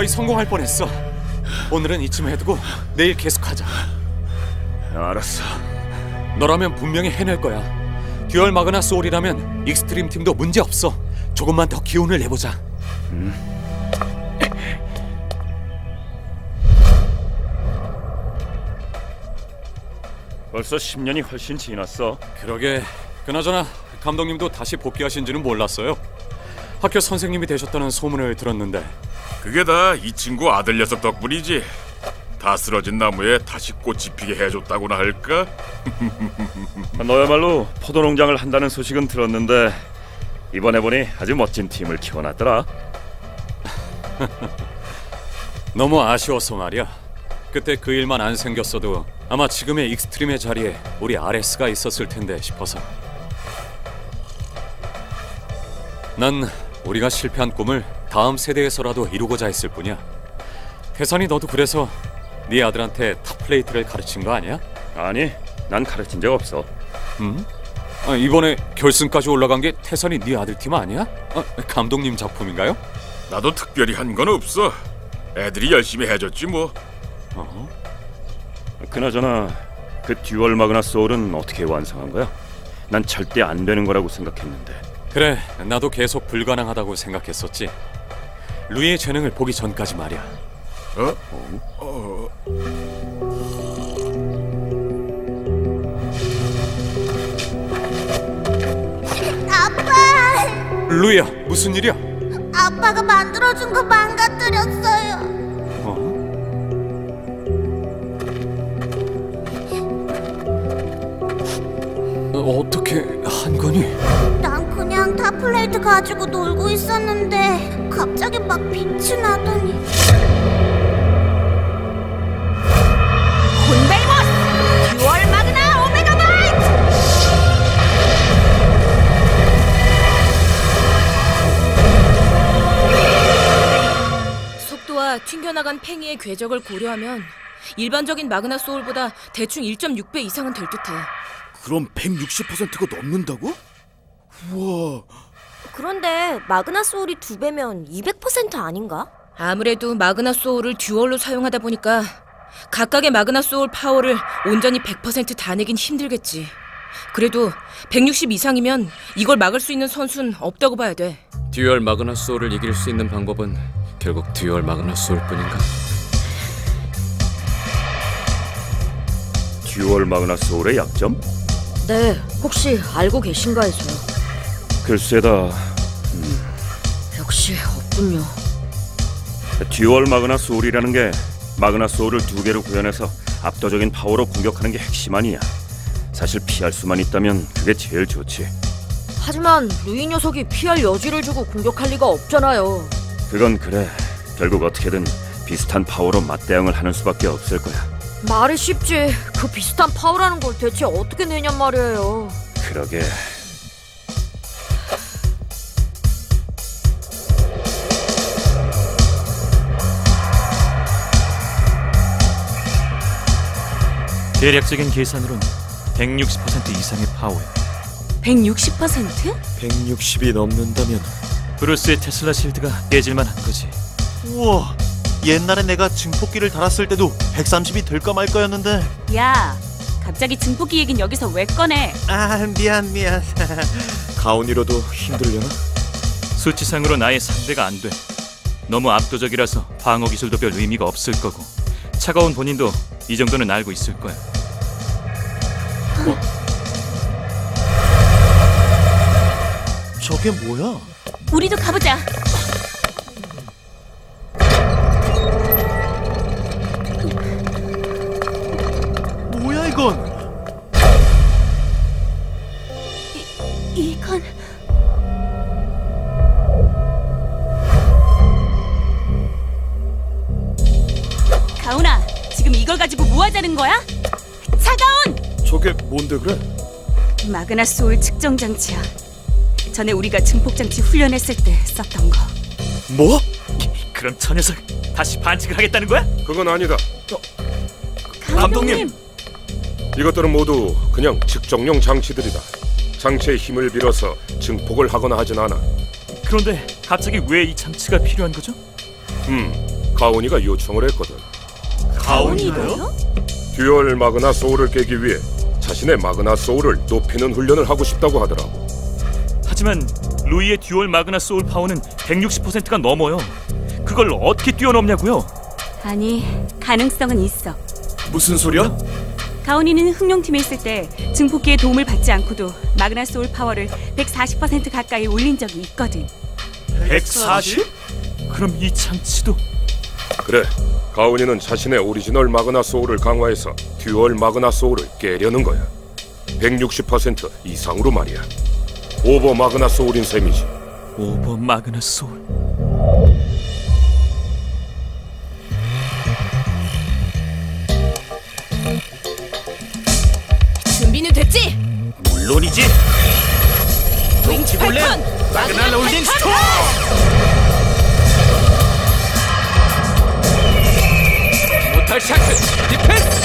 거의 성공할 뻔했어. 오늘은 이쯤 해두고 내일 계속하자. 알았어. 너라면 분명히 해낼 거야. 듀얼 마그나 소울이라면 익스트림 팀도 문제 없어. 조금만 더 기운을 내보자. 벌써 10년이 훨씬 지났어. 그러게. 그나저나 감독님도 다시 복귀하신지는 몰랐어요. 학교 선생님이 되셨다는 소문을 들었는데 그게 다 이 친구 아들 녀석 덕분이지. 다 쓰러진 나무에 다시 꽃이 피게 해줬다고나 할까? 너야말로 포도 농장을 한다는 소식은 들었는데 이번에 보니 아주 멋진 팀을 키워놨더라. 너무 아쉬워서 말이야. 그때 그 일만 안 생겼어도 아마 지금의 익스트림의 자리에 우리 RS가 있었을 텐데 싶어서. 난 우리가 실패한 꿈을 다음 세대에서라도 이루고자 했을 뿐이야. 태산이 너도 그래서 네 아들한테 탑플레이트를 가르친 거 아니야? 아니, 난 가르친 적 없어. 아, 이번에 결승까지 올라간 게 태산이 네 아들 팀 아니야? 아, 감독님 작품인가요? 나도 특별히 한 건 없어. 애들이 열심히 해줬지 뭐. 그나저나 그 듀얼 마그나 소울은 어떻게 완성한 거야? 난 절대 안 되는 거라고 생각했는데. 그래, 나도 계속 불가능하다고 생각했었지. 루이의 재능을 보기 전까지 말이야. 어? 어? 아빠! 루이야, 무슨 일이야? 아빠가 만들어준 거 망가뜨렸어요. 어? 어, 어떻게 한 거니? 난 그냥 타플레이트 가지고 놀고 있었는데 갑자기 막 빛이 나더니 곤벨모스 듀얼 마그나 오메가 마이트 속도와 튕겨나간 팽이의 궤적을 고려하면 일반적인 마그나 소울보다 대충 1.6배 이상은 될 듯해. 그럼 160%가 넘는다고? 우와. 그런데 마그나 소울이 두 배면 200% 아닌가? 아무래도 마그나 소울을 듀얼로 사용하다 보니까 각각의 마그나 소울 파워를 온전히 100%다 내긴 힘들겠지. 그래도 160 이상이면 이걸 막을 수 있는 선수는 없다고 봐야 돼. 듀얼 마그나 소울을 이길 수 있는 방법은 결국 듀얼 마그나 소울뿐인가? 듀얼 마그나 소울의 약점? 네, 혹시 알고 계신가 해서요. 글쎄다. 역시 없군요. 듀얼 마그나 소울이라는 게 마그나 소울을 두 개로 구현해서 압도적인 파워로 공격하는 게 핵심 아니야. 사실 피할 수만 있다면 그게 제일 좋지. 하지만 루이 녀석이 피할 여지를 주고 공격할 리가 없잖아요. 그건 그래. 결국 어떻게든 비슷한 파워로 맞대응을 하는 수밖에 없을 거야. 말이 쉽지. 그 비슷한 파워라는 걸 대체 어떻게 내냔 말이에요. 그러게. 대략적인 계산으로는 160% 이상의 파워야. 160%? 160이 넘는다면 브루스의 테슬라 실드가 깨질만 한 거지. 우와. 옛날에 내가 증폭기를 달았을 때도 130이 될까 말까였는데. 야, 갑자기 증폭기 얘긴 여기서 왜 꺼내? 아, 미안 미안. 가온이로도 힘들려나? 수치상으로 나의 상대가 안 돼. 너무 압도적이라서 방어 기술도 별 의미가 없을 거고. 차가운 본인도 이 정도는 알고 있을 거야. 저게 뭐야? 우리도 가보자. 이걸 가지고 뭐 하자는 거야? 차가운 저게 뭔데 그래? 마그나 소울 측정 장치야. 전에 우리가 증폭 장치 훈련했을 때 썼던 거. 뭐? 그럼 저 녀석 다시 반칙을 하겠다는 거야? 그건 아니다. 감독님. 이것들은 모두 그냥 측정용 장치들이다. 장치의 힘을 빌어서 증폭을 하거나 하진 않아. 그런데 갑자기 왜 이 장치가 필요한 거죠? 음, 가온이가 요청을 했거든. 가온이가요? 듀얼 마그나 소울을 깨기 위해 자신의 마그나 소울을 높이는 훈련을 하고 싶다고 하더라고. 하지만 루이의 듀얼 마그나 소울 파워는 160%가 넘어요. 그걸 어떻게 뛰어넘냐고요? 아니, 가능성은 있어. 무슨 소리야? 가온이는 흑룡팀에 있을 때 증폭기의 도움을 받지 않고도 마그나 소울 파워를 140% 가까이 올린 적이 있거든. 140? 그럼 이 장치도 그래, 가온이는 자신의 오리지널 마그나 소울을 강화해서 듀얼 마그나 소울을 깨려는 거야. 160% 이상으로 말이야. 오버 마그나 소울인 셈이지. 오버 마그나 소울. 준비는 됐지? 물론이지. 윙치 팔콘 마그나 롤링 스톤! 모탈 샤크 디펜스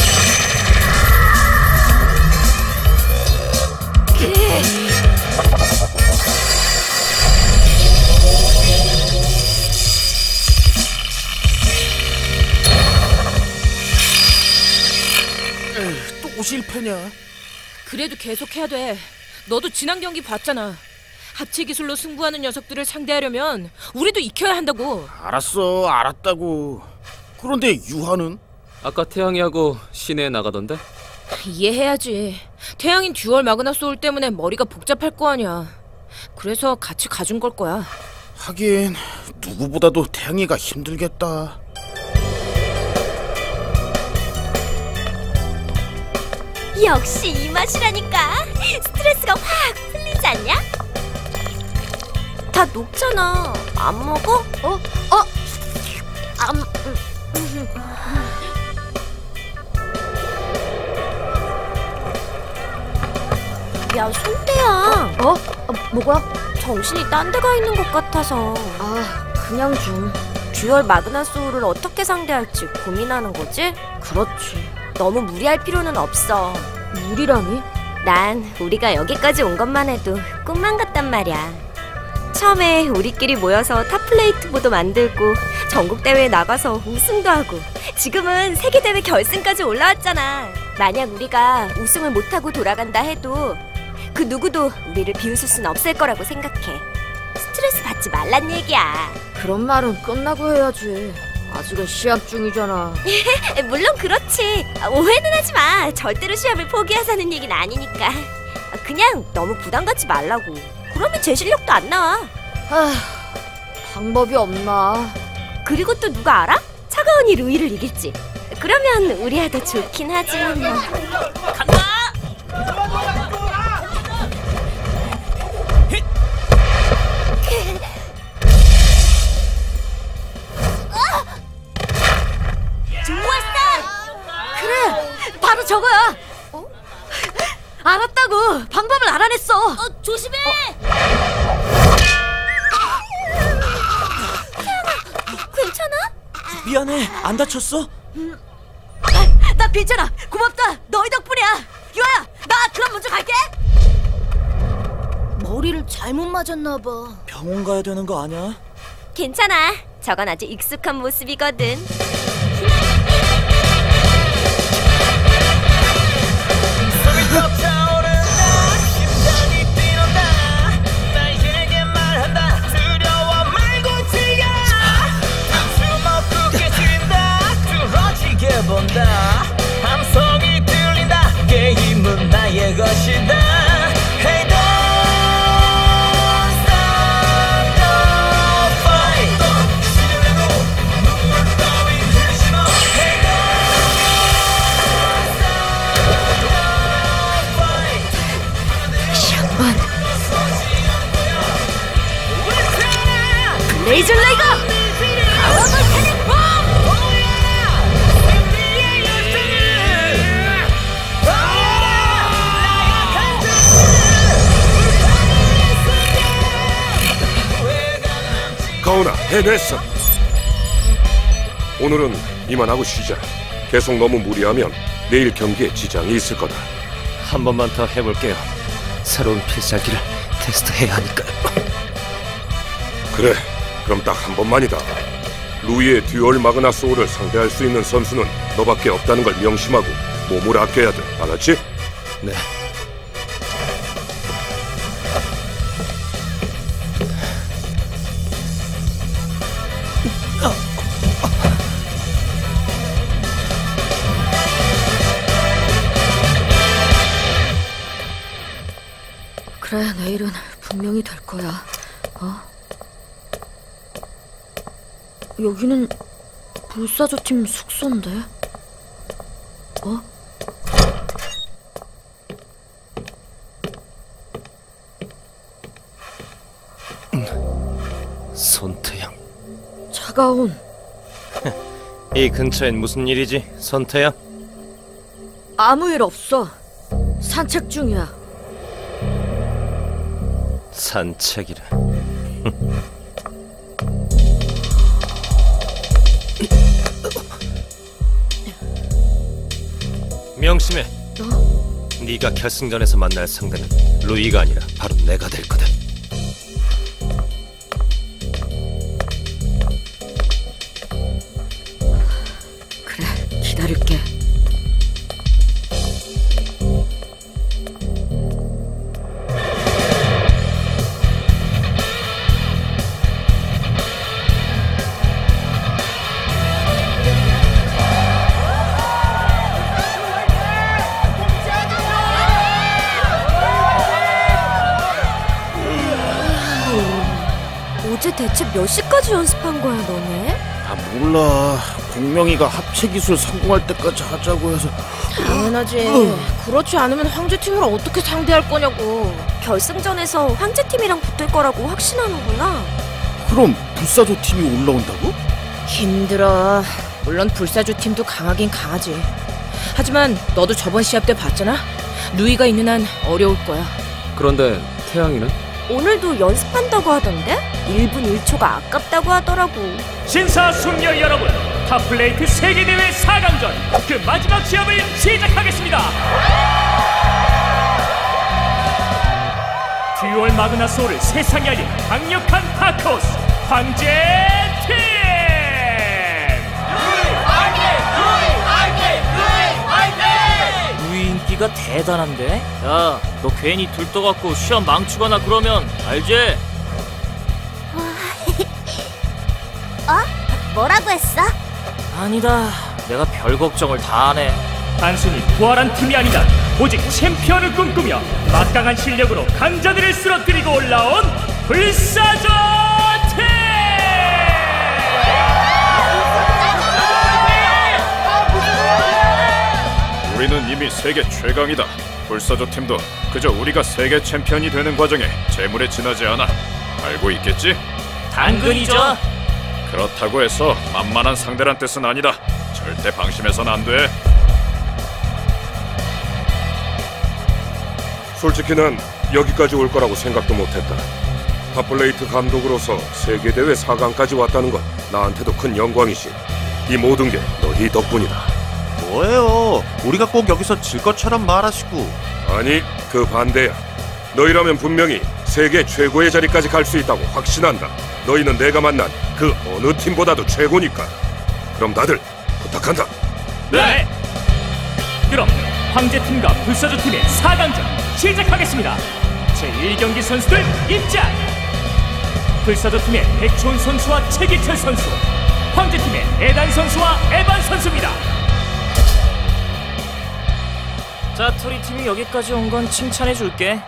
또 실패냐? 그래도 계속 해야 돼. 너도 지난 경기 봤잖아. 합체 기술로 승부하는 녀석들을 상대하려면 우리도 익혀야 한다고. 알았어, 알았다고. 그런데 유하는? 아까 태양이하고 시내에 나가던데 이해해야지. 태양인 듀얼 마그나 소울 때문에 머리가 복잡할 거 아니야. 그래서 같이 가준 걸 거야. 하긴 누구보다도 태양이가 힘들겠다. 역시 이 맛이라니까. 스트레스가 확 풀리지 않냐? 다 녹잖아. 안 먹어? 어? 어? 안... 야, 손대야. 어? 뭐가? 정신이 딴 데가 있는 것 같아서. 아, 그냥 좀. 듀얼 마그나 소울을 어떻게 상대할지 고민하는 거지? 그렇지. 너무 무리할 필요는 없어. 무리라니? 난 우리가 여기까지 온 것만 해도 꿈만 같단 말이야. 처음에 우리끼리 모여서 탑플레이트보도 만들고 전국 대회에 나가서 우승도 하고 지금은 세계 대회 결승까지 올라왔잖아. 만약 우리가 우승을 못하고 돌아간다 해도 그 누구도 우리를 비웃을 순 없을 거라고 생각해. 스트레스 받지 말란 얘기야. 그런 말은 끝나고 해야지. 아직은 시합 중이잖아. 물론 그렇지. 오해는 하지 마. 절대로 시합을 포기하자는 얘기는 아니니까. 그냥 너무 부담 갖지 말라고. 그러면 제 실력도 안 나와. 아, 방법이 없나? 그리고 또 누가 알아? 차가운이 루이를 이길지. 그러면 우리야 더 좋긴 하지만 뭐. 그래, 바로 저거야. 알았다고. 방법을 알아냈어. 어, 조심해. 괜찮아? 미안해, 안 다쳤어? 나 괜찮아. 고맙다. 너희 덕분이야. 유아야, 나 그럼 먼저 갈게. 머리를 잘못 맞았나 봐. 병원 가야 되는 거 아니야? 괜찮아. 저건 아주 익숙한 모습이거든. star. 해냈어. 오늘은 이만하고 쉬자. 계속 너무 무리하면 내일 경기에 지장이 있을 거다. 한 번만 더 해볼게요. 새로운 필살기를 테스트해야 하니까요. 그래, 그럼 딱 한 번만이다. 루이의 듀얼 마그나 소울을 상대할 수 있는 선수는 너밖에 없다는 걸 명심하고 몸을 아껴야 돼. 알았지? 네. 여기는 불사조 팀 숙소인데? 어? 손태양. 차가운 이 근처엔 무슨 일이지, 손태양? 아무 일 없어. 산책 중이야. 산책이라. 명심해. 네가 결승전에서 만날 상대는 루이가 아니라 바로 내가 될 거다. 대체 몇 시까지 연습한 거야, 너네? 아 몰라 공명이가 합체 기술 성공할 때까지 하자고 해서 당연하지. 그렇지 않으면 황제팀을 어떻게 상대할 거냐고. 결승전에서 황제팀이랑 붙을 거라고 확신하는구나. 그럼 불사조 팀이 올라온다고? 힘들어. 물론 불사조 팀도 강하긴 강하지. 하지만 너도 저번 시합 때 봤잖아. 루이가 있는 한 어려울 거야. 그런데 태양이는? 오늘도 연습한다고 하던데? 1분 1초가 아깝다고 하더라고. 신사 숙녀 여러분, 탑플레이트 세계대회 4강전 그 마지막 시합을 시작하겠습니다. 듀얼 마그나 소울을 세상에 알린 강력한 다크호스 황제 인기가 대단한데? 야, 너 괜히 들떠갖고 시험 망치거나 그러면 알지? 어? 뭐라고 했어? 아니다. 내가 별 걱정을 다 하네. 단순히 부활한 팀이 아니다. 오직 챔피언을 꿈꾸며 막강한 실력으로 강자들을 쓰러뜨리고 올라온 불사조 우리는 이미 세계 최강이다. 불사조 팀도 그저 우리가 세계 챔피언이 되는 과정에 재물에 지나지 않아. 알고 있겠지? 당근이죠. 그렇다고 해서 만만한 상대란 뜻은 아니다. 절대 방심해선 안 돼. 솔직히 난 여기까지 올 거라고 생각도 못했다. 탑플레이트 감독으로서 세계대회 4강까지 왔다는 건 나한테도 큰 영광이지. 이 모든 게 너희 덕분이다. 뭐예요? 우리가 꼭 여기서 질 것처럼 말하시고. 아니, 그 반대야. 너희라면 분명히 세계 최고의 자리까지 갈 수 있다고 확신한다. 너희는 내가 만난 그 어느 팀보다도 최고니까. 그럼 다들 부탁한다. 네. 그럼 황제팀과 불사조 팀의 4강전 시작하겠습니다. 제1경기 선수들 입장. 불사조 팀의 백초은 선수와 최기철 선수, 황제팀의 에단 선수와 에반 선수입니다. 자, 토리 팀이 여기까지 온 건 칭찬해줄게.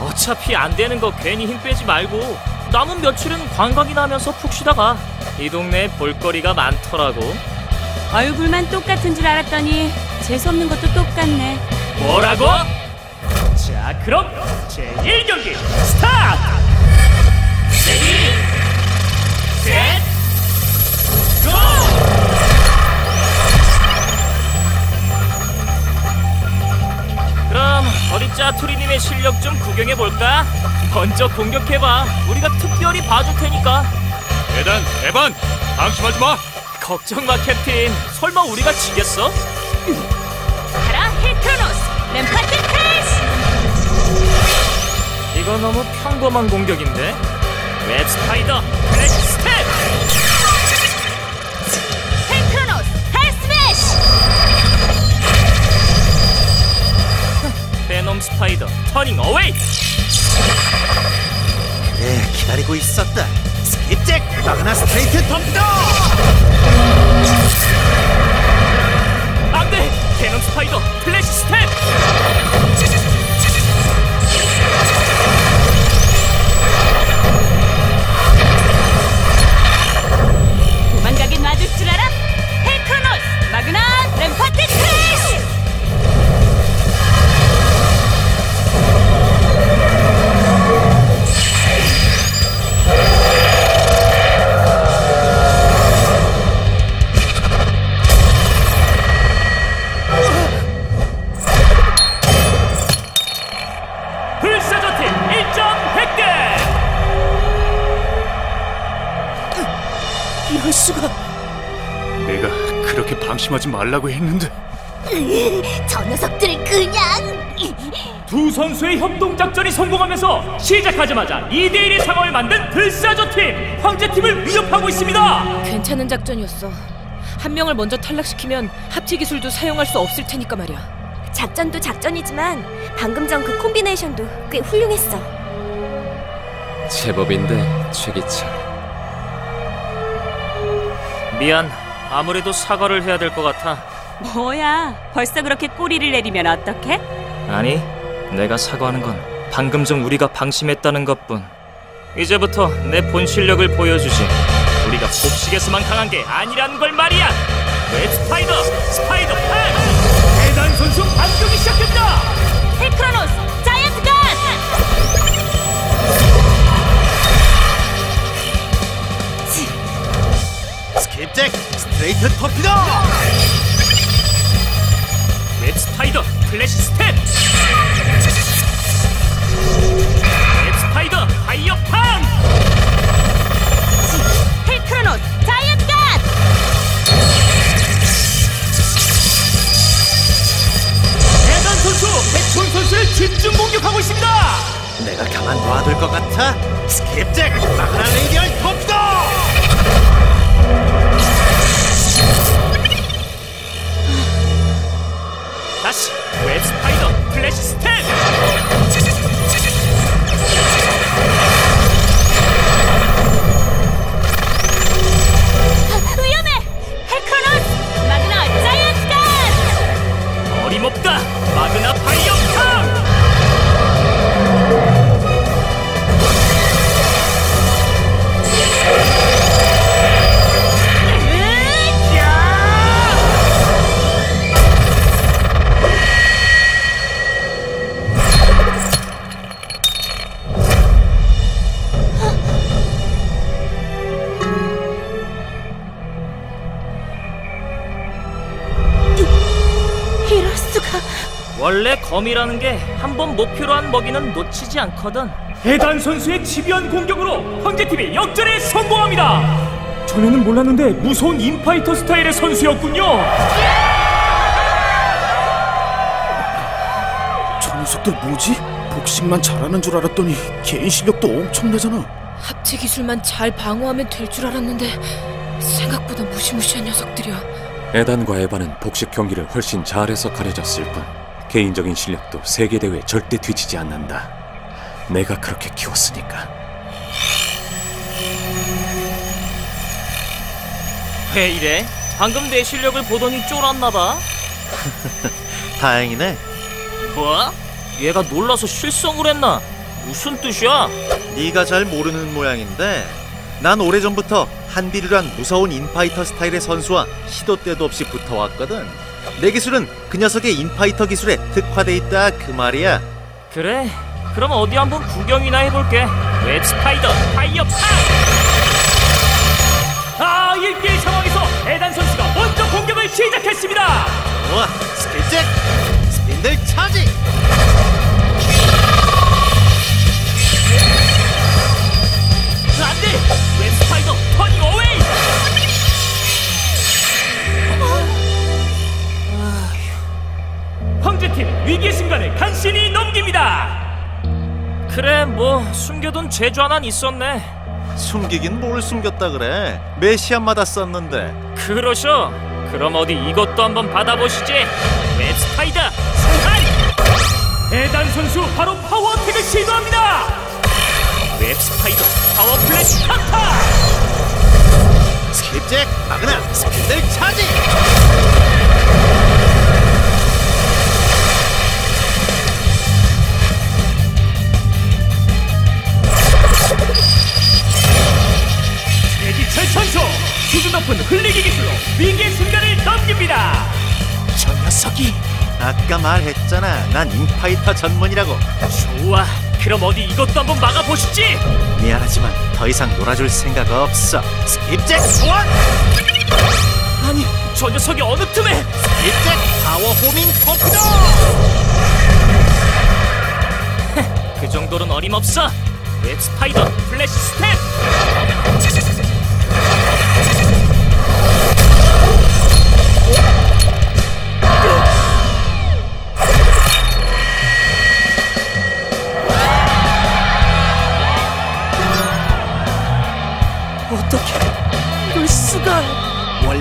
어차피 안 되는 거 괜히 힘 빼지 말고 남은 며칠은 관광이나 하면서 푹 쉬다가 이 동네에 볼거리가 많더라고. 얼굴만 똑같은 줄 알았더니 재수없는 것도 똑같네. 뭐라고? 자, 그럼 제1경기 스타트! 실력 좀 구경해 볼까? 먼저 공격해봐. 우리가 특별히 봐줄 테니까. 에단, 에반, 방심하지 마. 걱정 마, 캡틴. 설마 우리가 지겠어? 가라, 힐크로스! 램파트 패스! 이거 너무 평범한 공격인데? 웹 스파이더, 스 베놈 스파이더 터닝 어웨이! 그래 기다리고 있었다. 스킵잭 마그나 스트레이트 덤더! 안돼! 베놈 스파이더 플래시 스텝 이럴 수가. 내가 그렇게 방심하지 말라고 했는데. 저 녀석들을 그냥 두 선수의 협동 작전이 성공하면서 시작하자마자 2대 1의 상황을 만든 불사조 팀 황제 팀을 위협하고 있습니다 괜찮은 작전이었어. 한 명을 먼저 탈락시키면 합체 기술도 사용할 수 없을 테니까 말이야. 작전도 작전이지만 방금 전 그 콤비네이션도 꽤 훌륭했어. 제법인데 최기찬. 미안. 아무래도 사과를 해야 될 것 같아. 뭐야? 벌써 그렇게 꼬리를 내리면 어떡해? 아니 내가 사과하는 건 방금 전 우리가 방심했다는 것뿐. 이제부터 내 본 실력을 보여주지. 우리가 복식에서만 강한 게 아니라는 걸 말이야! 웹 스파이더 스파이더 팬 대단 선수 반격이 시작된다! 헬크로노스 스킵잭 스트레이트 터피도 웹 스파이더 플래시 스텝. 웹 스파이더 파이어 팜 헬크로노스 자이언트 간! 대단 선수 백촌 선수를 집중 공격하고 있습니다. 내가 가만 놔둘 것 같아? 스킵잭 마그나 레이디얼 터피도 원래 검이라는 게 한 번 목표로 한 먹이는 놓치지 않거든 대단 선수의 집요한 공격으로 황제팀이 역전에 성공합니다 전에는 몰랐는데 무서운 인파이터 스타일의 선수였군요 저 녀석들 뭐지? 복싱만 잘하는 줄 알았더니 개인 실력도 엄청나잖아. 합체 기술만 잘 방어하면 될 줄 알았는데 생각보다 무시무시한 녀석들이야. 에단과 에바는 복식 경기를 훨씬 잘해서 가려졌을 뿐 개인적인 실력도 세계 대회에 절대 뒤지지 않는다. 내가 그렇게 키웠으니까. 왜 이래? 방금 내 실력을 보더니 쫄았나 봐 다행이네 뭐? 얘가 놀라서 실성을 했나? 무슨 뜻이야? 네가 잘 모르는 모양인데 난 오래전부터 한비류란 무서운 인파이터 스타일의 선수와 시도 때도 없이 붙어왔거든 내 기술은 그 녀석의 인파이터 기술에 특화돼 있다 그 말이야. 그래 그럼 어디 한번 구경이나 해볼게. 웹 스파이더 파이어 파! 아 1대1 상황에서 에단 선수가 먼저 공격을 시작했습니다! 좋아 스킬잭! 스핀들 차지! 안돼 팀 위기 순간을 간신히 넘깁니다. 그래 뭐 숨겨둔 재주 하나 있었네. 숨기긴 뭘 숨겼다 그래? 메시안마다 썼는데. 대단 선수 바로 파워어택을 시도합니다. 웹 스파이더 파워 플래시 카타. 스킵잭 마그나 스피드 차지 선수 수준 높은 흘리기 기술로 위기의 순간을 넘깁니다. 저 녀석이 아까 말했잖아 난 인파이터 전문이라고 좋아. 그럼 어디 이것도 한번 막아보시지. 미안하지만 더 이상 놀아줄 생각 없어 스킵잭 소환 아니, 저 녀석이 어느 틈에? 스킵잭 파워 호밍 토피도 그 정도는 어림없어. 웹 스파이더 플래시 스텝.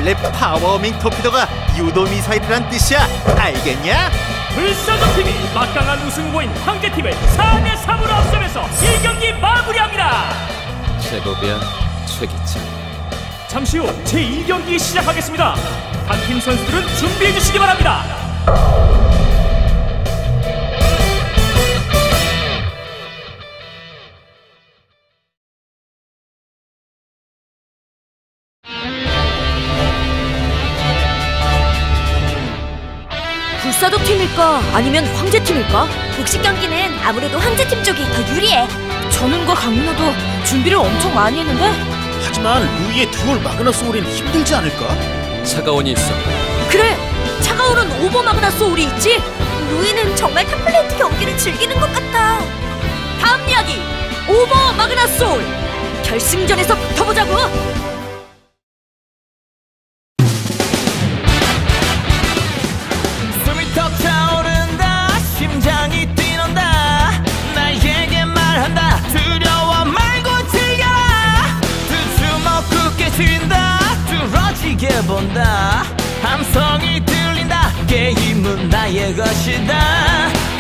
원래 파워밍 토피도가 유도 미사일이란 뜻이야 알겠냐? 불사조 팀이 막강한 우승 후보인 황제 팀을 4대 3으로 앞서면서 1경기 마무리합니다. 제법이야 최기찬 잠시 후 제2경기 시작하겠습니다. 각 팀 선수들은 준비해 주시기 바랍니다. 팀일까 아니면 황제 팀일까? 복식 경기는 아무래도 황제 팀 쪽이 더 유리해. 전은과 강민호도 준비를 엄청 많이 했는데 하지만 루이의 듀얼 마그나 소울은 힘들지 않을까? 차가원이 있어 그래, 차가울은 오버 마그나 소울이 있지. 루이는 정말 탑플레이트 경기를 즐기는 것 같다. 다음 이야기 오버 마그나 소울 결승전에서 붙어보자고. 함성